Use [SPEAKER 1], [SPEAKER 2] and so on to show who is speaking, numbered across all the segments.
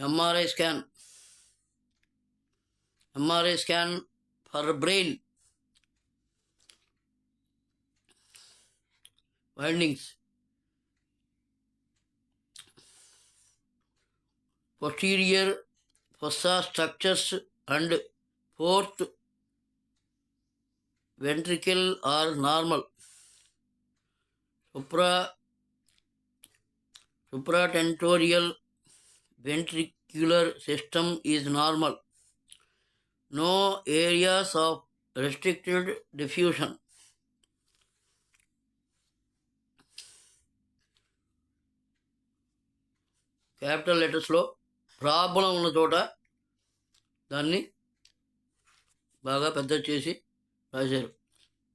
[SPEAKER 1] MRI scan. MRI scan for brain. Findings. Posterior fossa structures and fourth ventricle are normal. Supra supratentorial ventricular system is normal. No areas of restricted diffusion. Capital లెటర్స్లో problem ఉన్న చోట దాన్ని బాగా పెద్ద చేసి రాశారు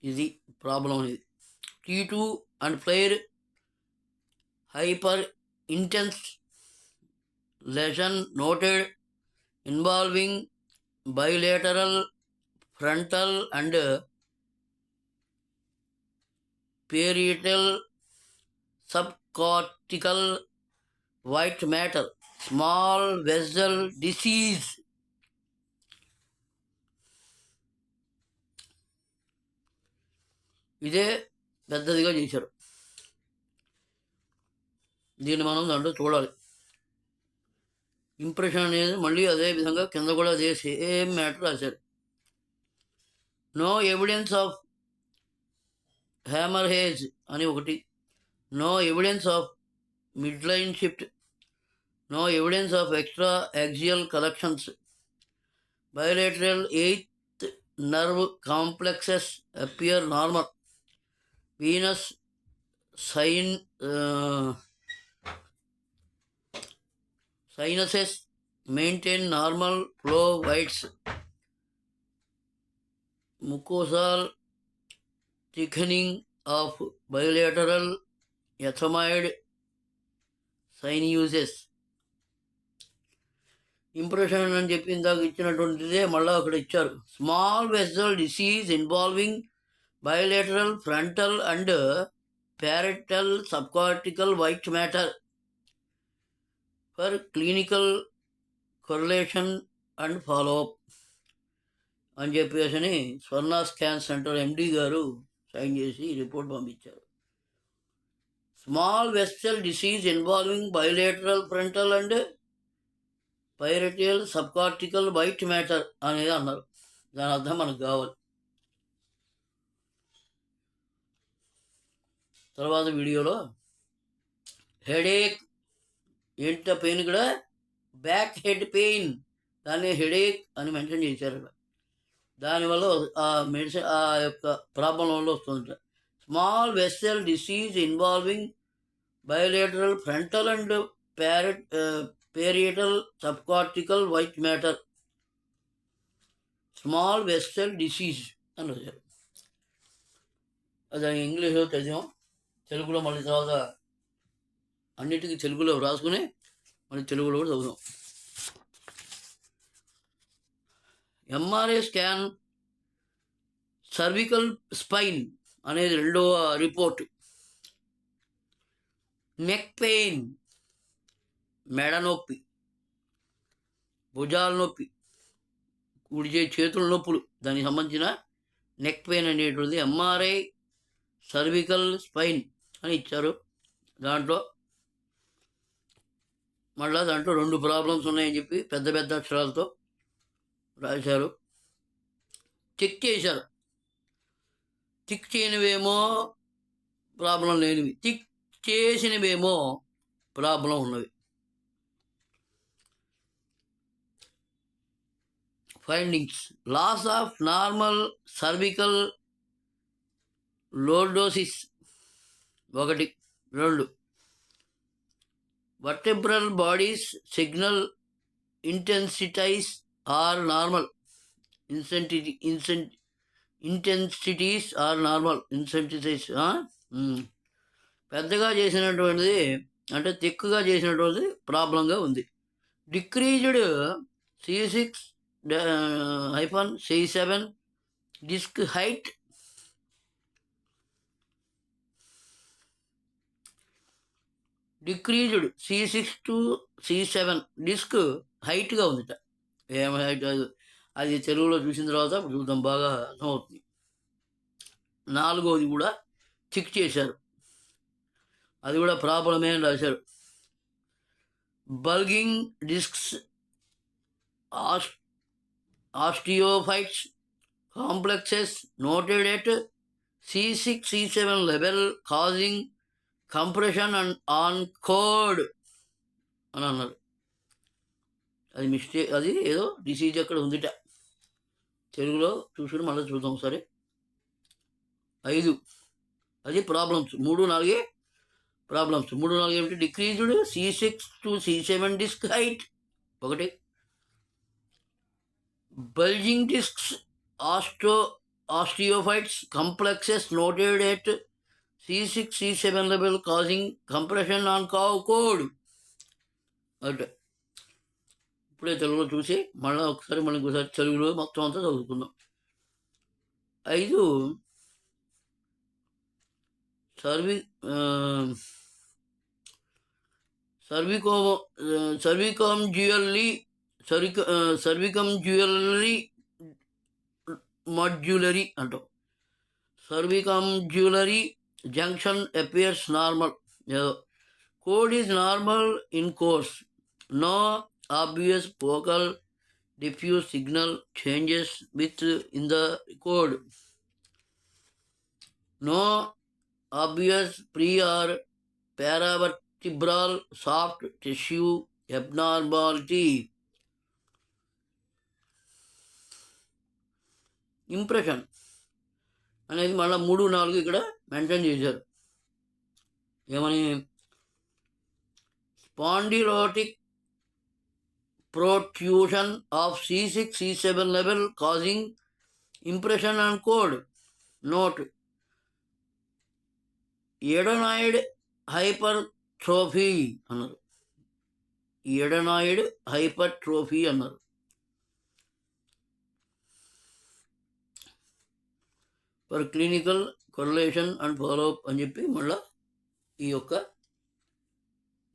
[SPEAKER 1] ఇది problem అనేది T two and flair hyper intense lesion noted involving bilateral frontal and parietal subcortical white matter small vessel disease ఇదే పెద్దదిగా చేశారు. దీన్ని మనం దాంట్లో చూడాలి. ఇంప్రెషన్ అనేది మళ్ళీ అదే విధంగా కింద కూడా అదే సేమ్ మ్యాటర్ రాశారు. No evidence of haemorrhage అని ఒకటి. No evidence of midline shift no evidence of extra axial collections bilateral eighth nerve complexes appear normal venous sign sinuses maintain normal flow voids. Mucosal thickening of bilateral ethmoid sinuses impression అని చెప్పి ఇందాక ఇచ్చినటువంటిదే మళ్ళీ అక్కడ ఇచ్చారు. Small vessel disease involving bilateral frontal and parietal subcortical white matter. For clinical correlation and follow up అని చెప్పేసి అని స్వర్ణ స్కాన్ సెంటర్ ఎండి గారు సైన్ చేసి రిపోర్ట్ పంపించారు. Small vessel disease involving bilateral frontal and parietal subcortical white matter అనేది అన్నారు. దాని అర్థం మనకు కావాలి. తర్వాత వీడియోలో హెడేక్ ఏంట పెయిన్ కూడా బ్యాక్ హెడ్ పెయిన్. దాన్ని హెడేక్ అని మెన్షన్ చేశారు. దానివల్ల ఆ మెడిసిన్ ఆ యొక్క ప్రాబ్లం వల్ల వస్తుందట. Small vessel disease involving bilateral frontal and parietal parietal subcortical white matter. Small vessel disease అని వచ్చారు అది ఇంగ్లీష్లో చదివాం తెలుగులో మళ్ళీ తర్వాత అన్నిటికీ తెలుగులో రాసుకుని మనం తెలుగులో కూడా చదువుదాం. ఎంఆర్ఐ స్కాన్ సర్వికల్ స్పైన్ అనేది రెండవ రిపోర్ట్ నెక్ పెయిన్ మెడ నొప్పి భుజాల నొప్పి ఉడిచే చేతుల నొప్పులు దానికి సంబంధించిన నెక్ పెయిన్ అనేటువంటిది ఎంఆర్ఐ సర్వికల్ స్పైన్ అని ఇచ్చారు. దాంట్లో మళ్ళీ దాంట్లో రెండు ప్రాబ్లమ్స్ ఉన్నాయని చెప్పి పెద్ద పెద్ద అక్షరాలతో రాశారు. చెక్ చేశారు. టిక్ చేయనివేమో ప్రాబ్లం లేనివి. టిక్ చేసినవేమో ప్రాబ్లం ఉన్నవి. Findings loss of normal cervical lordosis ఒకటి రెండు. Vertebral bodies signal intensities are normal Incenti- incent- intensities are normal intensities ఆ? మ్మ్. పెద్దగా చేసినటువంటిది అంటే తిక్కుగా చేసినటువంటిది ప్రాబ్లంగా ఉంది decreased C six hyphen C seven disc height decreased. C six to C seven. Disc హైట్గా ఉందిట. ఏం హైట్ అది తెలుగులో చూసిన తర్వాత చూద్దాం. బాగా అర్థమవుతుంది. నాలుగోది కూడా చెక్ చేశారు. అది కూడా ప్రాబ్లమే అని రాశారు. Bulging discs os osteophyte complexes noted at C six C seven level causing compression and on cord అని అన్నారు. అది మిస్టేక్ అది ఏదో డిసీజ్ అక్కడ ఉందిట. తెలుగులో చూసుకుని మళ్ళీ చూద్దాం సరే ఐదు. అది ప్రాబ్లమ్స్. మూడు నాలుగే ప్రాబ్లమ్స్. మూడు నాలుగు ఏమిటి? Decreased C six to C seven disc height. ఒకటి. Bulging discs astro osteophyte complexes noted at C six C seven level causing compression on కావు కోడ్ అంటే ఇప్పుడే తెలుగులో చూసి మళ్ళీ ఒకసారి మనం ఇంకోసారి తెలుగులో మొత్తం అంతా చదువుకుందాం. ఐదు సర్వి సర్వికో సర్వికం జ్యువెల్లీ సర్విక సర్వికం జ్యువెల్లరీ మాడ్యులరీ అంటాం. Cervico jewellery junction appears normal ఏదో cord is normal in course no obvious vocal diffuse signal changes with in the code no obvious pre or paravertebral soft tissue abnormality impression అనేది మళ్ళీ మూడు నాలుగు ఇక్కడ mention చేశారు ఏమని? Spondylotic protrusion of C6, C7 level causing impression on code. Note. Adenoid hypertrophy అన్నారు. Adenoid hypertrophy అన్నారు. For clinical correlation and follow up అని చెప్పి మళ్ళీ ఈ యొక్క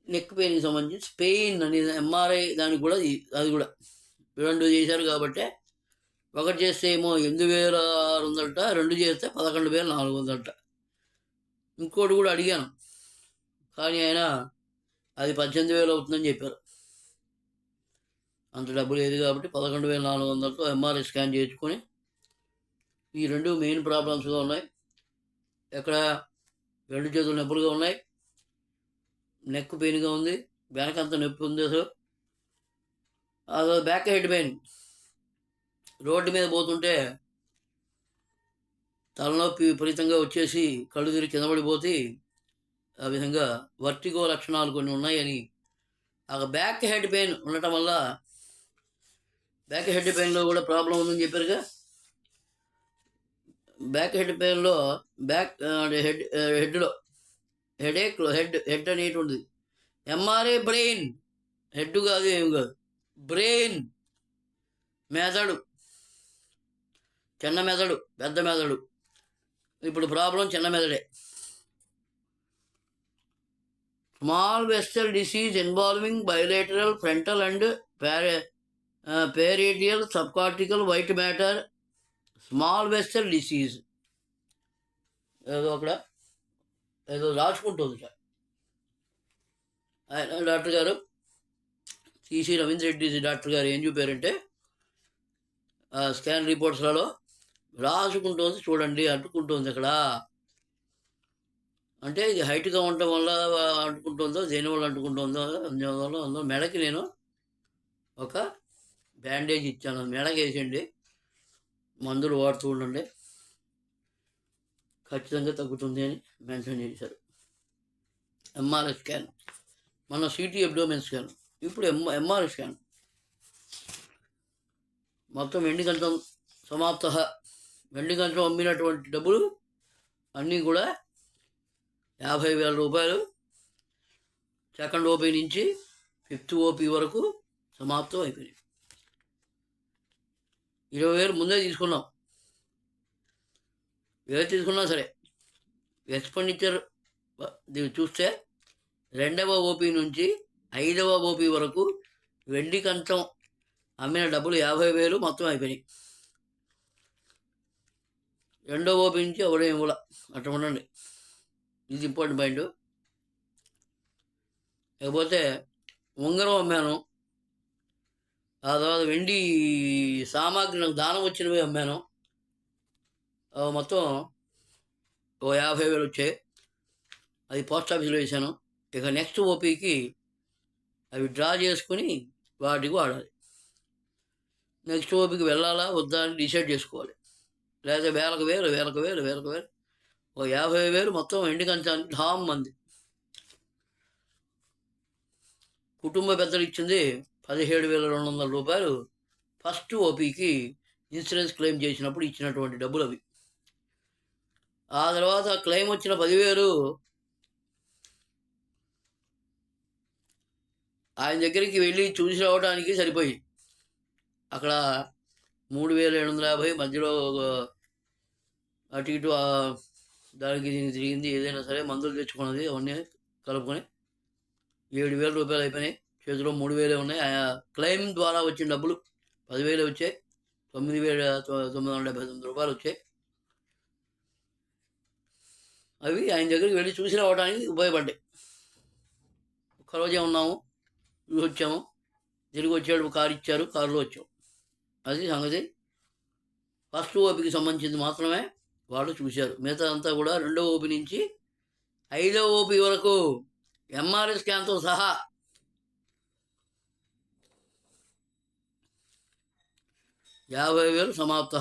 [SPEAKER 1] నెక్ పెయిన్కి సంబంధించి స్పెయిన్ అనేది ఎంఆర్ఐ దానికి కూడా అది కూడా. రెండు చేశారు కాబట్టి ఒకటి చేస్తే ఏమో ఎనిమిది వేల ఆరు వందలట రెండు చేస్తే పదకొండు వేల నాలుగు వందలట. ఇంకోటి కూడా అడిగాను. కానీ ఆయన అది పద్దెనిమిది వేలు అవుతుందని చెప్పారు. అంత డబ్బు లేదు కాబట్టి పదకొండు వేల నాలుగు వందలతో ఎంఆర్ఐ స్కాన్ చేయించుకొని ఈ రెండు మెయిన్ ప్రాబ్లమ్స్గా ఉన్నాయి. ఎక్కడ రెండు చేతులు నొప్పులుగా ఉన్నాయి. నెక్ పెయిన్గా ఉంది. వెనకంత నొప్పి ఉంది అసలు. అదో బ్యాక్ హెడ్ పెయిన్. రోడ్డు మీద పోతుంటే తలనొప్పి విపరీతంగా వచ్చేసి కళ్ళు తిరిగి కిందపడిపోతే ఆ విధంగా వర్టిగో లక్షణాలు కొన్ని ఉన్నాయని. ఆ బ్యాక్ హెడ్ పెయిన్ ఉండటం వల్ల బ్యాక్ హెడ్ పెయిన్లో కూడా ప్రాబ్లం ఉందని చెప్పారుగా. బ్యాక్ హెడ్ పెయిన్లో బ్యాక్ హెడ్ హెడ్లో హెడేక్లో హెడ్ హెడ్ అనేటి ఉంది ఎంఆర్ఏ బ్రెయిన్. హెడ్ కాదు ఏం కాదు. బ్రెయిన్. మెదడు. చిన్న మెదడు పెద్ద మెదడు. ఇప్పుడు ప్రాబ్లం చిన్న మెదడే. Small vessel disease involving bilateral frontal and pare parietal subcortical white matter small vessel disease. ఏదో అక్కడ ఏదో రాసుకుంటుంది సార్. ఆయన డాక్టర్ గారు సిసి రవీంద్ర రెడ్డి డాక్టర్ గారు ఏం చూపారంటే స్కాన్ రిపోర్ట్స్లలో రాసుకుంటుంది చూడండి అంటుకుంటుంది అక్కడ. అంటే ఇది హైట్గా ఉండటం వల్ల అంటుకుంటుందో దేనివల్ల అంటుకుంటుందో అందువల్ల ఉందో మెడకి నేను ఒక బ్యాండేజ్ ఇచ్చాను. మెడకి వేసేయండి మందులు వాడుతూ ఉండండి. ఖచ్చితంగా తగ్గుతుంది అని మెన్షన్ చేశారు. ఎంఆర్ఐ స్కాన్ మన సిటీ అబ్డోమెన్ స్కాన్ ఇప్పుడు ఎం ఎంఆర్ఐ స్కాన్ మొత్తం వెండి గంటం సమాప్త. వెండి గంటం అమ్మినటువంటి డబ్బులు అన్నీ కూడా యాభై వేల రూపాయలు సెకండ్ ఓపీ నుంచి ఫిఫ్త్ ఓపీ వరకు సమాప్తం అయిపోయింది ఇరవై వేలు ముందే తీసుకున్నాం. ఏది తీసుకున్నా సరే. ఎక్స్పెండిచర్ దీన్ని చూస్తే రెండవ ఓపీ నుంచి ఐదవ ఓపీ వరకు వెండి కంచం అమ్మిన డబ్బులు యాభై వేలు మొత్తం అయిపోయినాయి. రెండో ఓపీ నుంచి ఎవడో ఇవ్వాల. అట్లా ఉండండి. ఇది ఇంపార్టెంట్ పాయింట్. లేకపోతే ఉంగరం అమ్మాను. ఆ తర్వాత వెండి సామాగ్రి నాకు దానం వచ్చినవి అమ్మాను. మొత్తం ఓ యాభై వేలు వచ్చాయి. అది పోస్ట్ ఆఫీస్లో వేసాను ఇక నెక్స్ట్ ఓపీకి అవి డ్రా చేసుకుని వాటికి వాడాలి. నెక్స్ట్ ఓపీకి వెళ్ళాలా వద్దా అని డిసైడ్ చేసుకోవాలి. లేదా వేలకు వేలు వేలకు వేలు వేలకు వేలు. ఓ యాభై వేలు మొత్తం ఎండి కంచానికి ధామ్ మంది కుటుంబ పెద్దలు ఇచ్చింది పదిహేడు వేల రెండు వందల రూపాయలు ఫస్ట్ ఓపీకి ఇన్సూరెన్స్ క్లెయిమ్ చేసినప్పుడు ఇచ్చినటువంటి డబ్బులు అవి. ఆ తర్వాత క్లెయిమ్ వచ్చిన పదివేలు ఆయన దగ్గరికి వెళ్ళి చూసి రావడానికి సరిపోయి. అక్కడ మూడు వేల ఏడు వందల యాభై మధ్యలో ఒక అటు ఇటు దానికి దీనికి తిరిగింది ఏదైనా సరే మందులు తెచ్చుకున్నది అవన్నీ కలుపుకొని ఏడు వేల రూపాయలు అయిపోయినాయి. చేతిలో మూడు వేలే ఉన్నాయి. ఆ క్లెయిమ్ ద్వారా వచ్చిన డబ్బులు పదివేలు వచ్చాయి. తొమ్మిది వేల తొమ్మిది వందల డెబ్బై తొమ్మిది రూపాయలు వచ్చాయి. అవి ఆయన దగ్గరికి వెళ్ళి చూసి రావడానికి ఉపయోగపడ్డాయి. ఒక్కరోజే ఉన్నాము. వచ్చాము. తిరిగి వచ్చేటప్పుడు కారు ఇచ్చారు. కారులో వచ్చాం. అది సంగతి. ఫస్ట్ ఓపికి సంబంధించింది మాత్రమే వాళ్ళు చూశారు. మిగతా అంతా కూడా రెండో ఓపి నుంచి ఐదవ ఓపి వరకు ఎంఆర్ఐ స్కాన్తో సహా యాభై వేలు సమాప్త